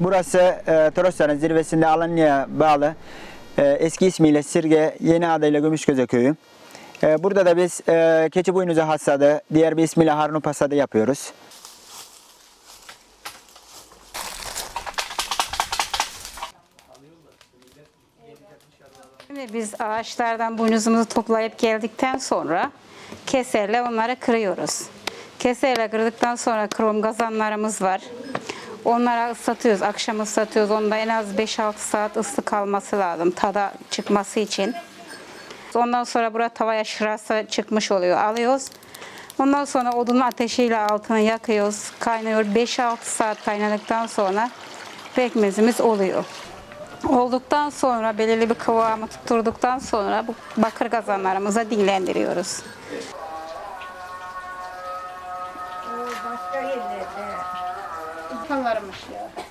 Burası e, Torosların zirvesinde Alanya'ya bağlı e, eski ismiyle Sirge, yeni adıyla Gümüşgöze köyü. E, burada da biz e, keçi boynuzu hasadı, diğer bir ismiyle harnup hasadı yapıyoruz. Şimdi biz ağaçlardan boynuzumuzu toplayıp geldikten sonra keserle onları kırıyoruz. Keserle kırdıktan sonra krom kazanlarımız var. Onlara ıslatıyoruz. Akşam ıslatıyoruz. Onda en az 5-6 saat ıslı kalması lazım. Tada çıkması için. Ondan sonra burada tavaya şırası çıkmış oluyor. Alıyoruz. Ondan sonra odun ateşiyle altını yakıyoruz. Kaynıyor. 5-6 saat kaynadıktan sonra pekmezimiz oluyor. Olduktan sonra belirli bir kıvamı tutturduktan sonra bu bakır kazanlarımıza dinlendiriyoruz. Başka yerlerde Utanlarmış ya.